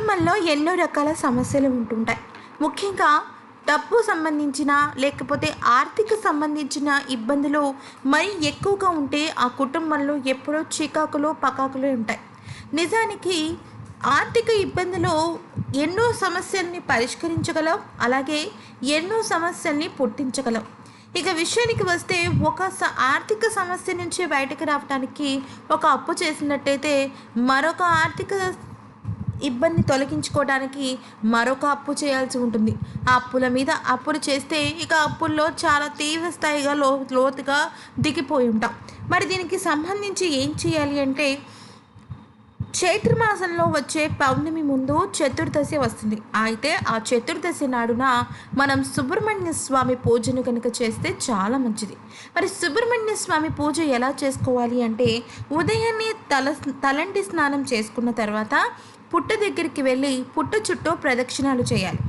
కుటుంబంలో ఎన్నో రకాల సమస్యలు ఉంటుంటాయి. ముఖ్యంగా డబ్బు సంబంధించిన లేకపోతే ఆర్థిక సంబంధించిన ఇబ్బందులు మరీ ఎక్కువగా ఉంటే ఆ కుటుంబంలో ఎప్పుడో చికాకులు పకాకులు ఉంటాయి. నిజానికి ఆర్థిక ఇబ్బందులు ఎన్నో సమస్యల్ని పరిష్కరించగలం అలాగే ఎన్నో సమస్యల్ని పుట్టించగలం ఇక విషయానికి వస్తే ఒక స ఆర్థిక సమస్య నుంచి బయటకు రావడానికి ఒక అప్పు చేసినట్టయితే మరొక ఆర్థిక ఇబ్బంది తొలగించుకోవడానికి మరొక అప్పు చేయాల్సి ఉంటుంది. ఆ అప్పుల మీద అప్పులు చేస్తే ఇక అప్పుల్లో చాలా తీవ్ర స్థాయిగా లో లోతుగా దిగిపోయి ఉంటాం. మరి దీనికి సంబంధించి ఏం చేయాలి అంటే చైత్రమాసంలో వచ్చే పౌర్ణమి ముందు చతుర్దశి వస్తుంది. అయితే ఆ చతుర్దశి నాడున మనం సుబ్రహ్మణ్య స్వామి పూజను కనుక చేస్తే చాలా మంచిది. మరి సుబ్రహ్మణ్య స్వామి పూజ ఎలా చేసుకోవాలి అంటే ఉదయాన్నే తల తలంటి స్నానం చేసుకున్న తర్వాత పుట్ట దగ్గరికి వెళ్ళి పుట్ట చుట్టూ ప్రదక్షిణాలు చేయాలి.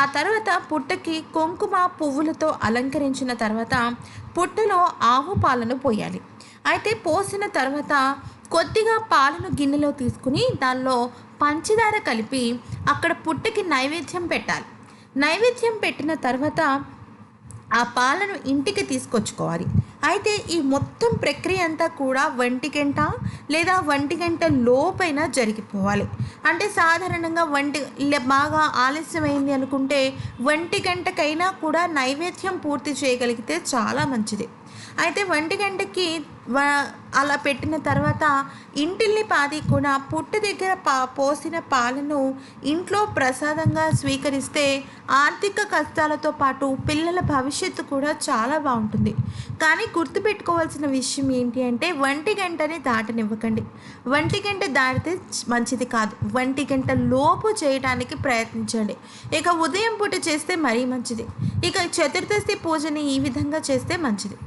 ఆ తర్వాత పుట్టకి కుంకుమ పువ్వులతో అలంకరించిన తర్వాత పుట్టలో ఆవు పాలను పోయాలి. అయితే పోసిన తర్వాత కొద్దిగా పాలను గిన్నెలో తీసుకుని దానిలో పంచదార కలిపి అక్కడ పుట్టకి నైవేద్యం పెట్టాలి. నైవేద్యం పెట్టిన తర్వాత ఆ పాలను ఇంటికి తీసుకొచ్చుకోవాలి. అయితే ఈ మొత్తం ప్రక్రియ అంతా కూడా ఒంటి గంట లేదా ఒంటి గంట లోపైన జరిగిపోవాలి. అంటే సాధారణంగా వంటి బాగా ఆలస్యమైంది అనుకుంటే ఒంటి గంటకైనా కూడా నైవేద్యం పూర్తి చేయగలిగితే చాలా మంచిది. అయితే ఒంటి గంటకి అలా పెట్టిన తర్వాత ఇంటిల్లి పాది కూడా పుట్టు దగ్గర పా పోసిన పాలను ఇంట్లో ప్రసాదంగా స్వీకరిస్తే ఆర్థిక కష్టాలతో పాటు పిల్లల భవిష్యత్తు కూడా చాలా బాగుంటుంది. కానీ గుర్తుపెట్టుకోవాల్సిన విషయం ఏంటి అంటే ఒంటి గంటని దాటనివ్వకండి. ఒంటి గంట దాటితే మంచిది కాదు. ఒంటి గంట లోపు చేయడానికి ప్రయత్నించండి. ఇక ఉదయం పూట చేస్తే మరీ మంచిది. ఇక చతుర్దశి పూజని ఈ విధంగా చేస్తే మంచిది.